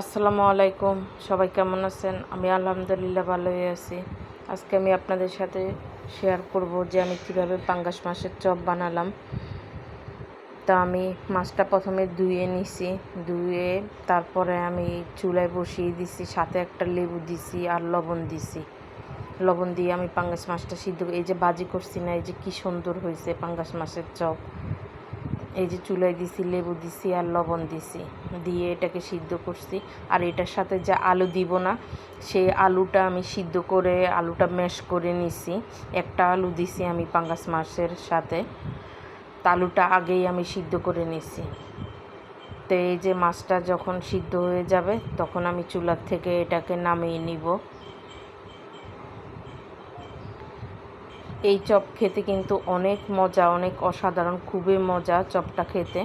আসসালামু আলাইকুম। সবাই কেমন আছেন? আমি আলহামদুলিল্লাহ ভালোই আছি। আজকে আমি আপনাদের সাথে শেয়ার করব যে আমি কীভাবে পাঙ্গাস মাছের চপ বানালাম। তা আমি মাছটা প্রথমে ধুয়ে নিছি, ধুয়ে তারপরে আমি চুলায় বসিয়ে দিছি, সাথে একটা লেবু দিছি আর লবণ দিছি। লবণ দিয়ে আমি পাঙ্গাস মাছটা সিদ্ধ এই যে বাজি করছি না, এই যে কি সুন্দর হয়েছে পাঙ্গাস মাছের চপ। এই যে চুলায় দিছি, লেবু দিছি আর লবণ দিছি। দিয়ে এটাকে সিদ্ধ করছি। আর এটার সাথে যে আলু দিব না, সেই আলুটা আমি সিদ্ধ করে, আলুটা ম্যাশ করে নিছি। একটা আলু দিছি আমি পাঙ্গাস মাছের সাথে। আলুটা আগেই আমি সিদ্ধ করে নিছি। তো এই যে মাছটা যখন সিদ্ধ হয়ে যাবে, তখন আমি চুলার থেকে এটাকে নামিয়ে নিব। এই চপ খেতে কিন্তু অনেক মজা, অনেক অসাধারণ, খুবই মজা চপটা খেতে।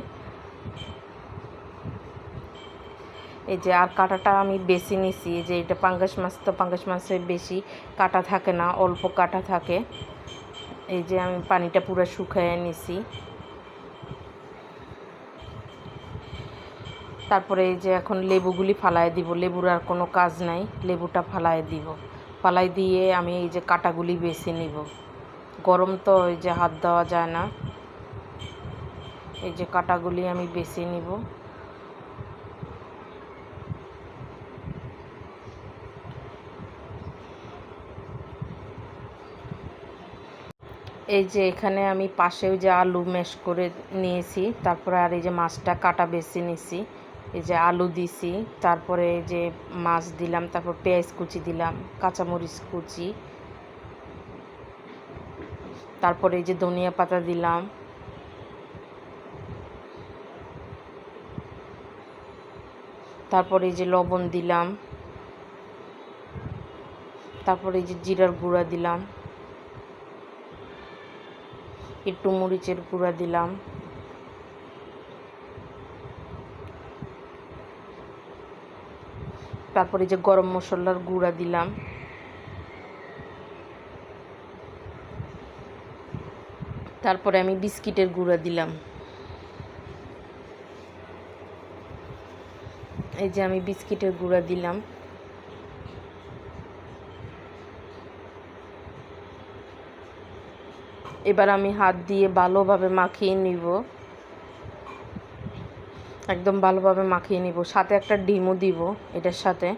এই যে আর কাঁটাটা আমি বেশি নিছি, এই যে এটা পাঙ্গাস মাছ, তো পাঙ্গাস মাছে বেশি কাটা থাকে না, অল্প কাটা থাকে। এই যে আমি পানিটা পুরো শুকাইয়ে নিছি। তারপরে এই যে এখন লেবুগুলি ফালাই দিব, লেবুর আর কোনো কাজ নাই, লেবুটা ফালাই দিব। ফালাই দিয়ে আমি এই যে কাটাগুলি বেছে নিব। গরম তো ওই যে হাত দেওয়া যায় না। এই যে কাটাগুলি আমি বেছে নিব। এই যে এখানে আমি পাশেও যে আলু ম্যাশ করে নিয়েছি, তারপরে আর এই যে মাছটা কাটা বেছে নিছি। এই যে আলু দিছি, তারপরে এই যে মাছ দিলাম, তারপর পেঁয়াজ কুচি দিলাম, কাঁচামরিচ কুচি তারপরে এই যে ধনিয়া পাতা দিলাম। তারপরে এই যে লবণ দিলাম। তারপরে এই যে জিরার গুঁড়া দিলাম। একটু মরিচের গুঁড়া দিলাম। তারপরে যে গরম মশলার গুঁড়া দিলাম। তারপরে আমি বিস্কিটের গুঁড়া দিলাম। এই যে আমি বিস্কিটের গুঁড়া দিলাম। এবার আমি হাত দিয়ে ভালোভাবে মাখিয়ে নিব। একদম ভালোভাবে মাখিয়ে নিব। সাথে একটা ডিমও দিব এটার সাথে।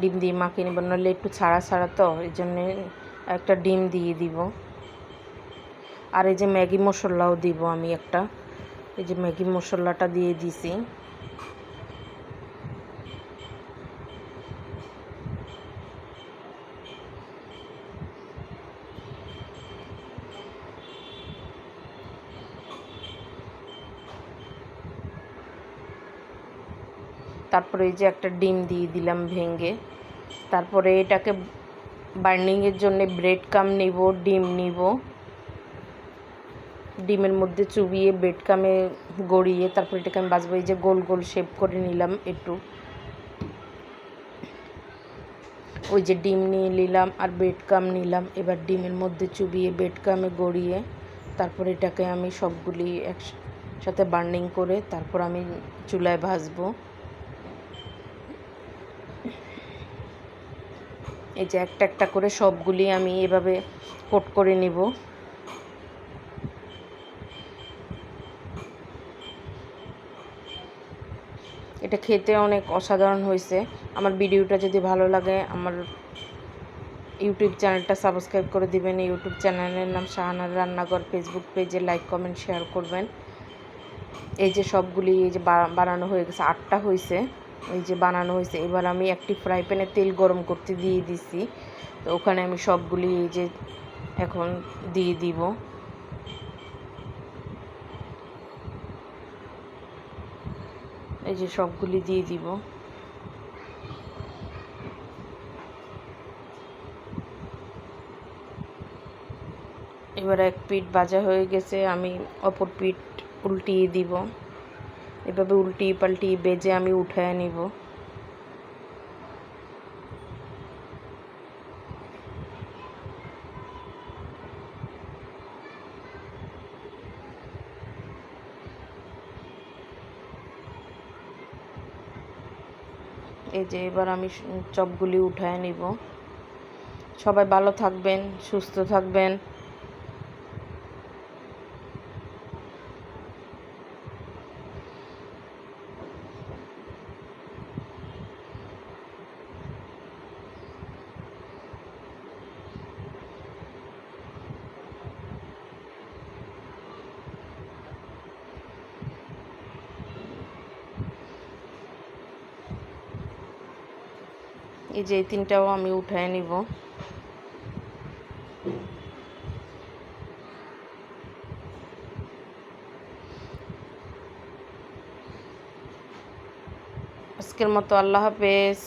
ডিম দিয়ে মাখিয়ে নিব নাহলে একটু ছাড়া ছাড়া তো এই জন্যে একটা ডিম দিয়ে দিব। আর এই যে ম্যাগি মশলাও দিব আমি একটা। এই যে ম্যাগি মশলাটা দিয়ে দিছি। তারপরে এই যে একটা ডিম দিয়ে দিলাম ভেঙে। তারপরে এটাকে বার্নিংয়ের জন্য ব্রেড কাম নিব, ডিম নিব। ডিমের মধ্যে চুবিয়ে ব্রেড কামে গড়িয়ে, তারপর এটাকে আমি বাজবো এই যে গোল গোল শেপ করে নিলাম একটু। ওই যে ডিম নিয়ে নিলাম আর ব্রেড কাম নিলাম। এবার ডিমের মধ্যে চুবিয়ে ব্রেড কামে গড়িয়ে, তারপর এটাকে আমি সবগুলি একসাথে বার্নিং করে, তারপর আমি চুলায় ভাজবো। এই যে একটা একটা করে সবগুলি আমি এভাবে কোট করে নিব। এটা খেতে অনেক অসাধারণ হয়েছে। আমার ভিডিওটা যদি ভালো লাগে, আমার ইউটিউব চ্যানেলটা সাবস্ক্রাইব করে দিবেন। ইউটিউব চ্যানেলের নাম শাহানার রান্নাঘর। ফেসবুক পেজে লাইক কমেন্ট শেয়ার করবেন। এই যে সবগুলি, এই যে বানানো হয়ে গেছে, আটটা হয়েছে। এই যে বানানো হয়েছে, এবার আমি একটি ফ্রাই প্যানে তেল গরম করতে দিয়ে দিছি। তো ওখানে আমি সবগুলি, এই যে এখন দিয়ে দিব। এই যে সবগুলি দিয়ে দিব। এবার এক পিঠ বাজা হয়ে গেছে, আমি অপর পিঠ উল্টিয়ে দিব। এভাবে উল্টিয়ে পাল্টিয়ে বেজে আমি উঠায় নিব। এই যে এবার আমি চপগুলি উঠায় নিব। সবাই ভালো থাকবেন সুস্থ থাকবেন। এই যে এই তিনটাও আমি উঠায় নিব। আজকের মতো আল্লাহ হাফেজ।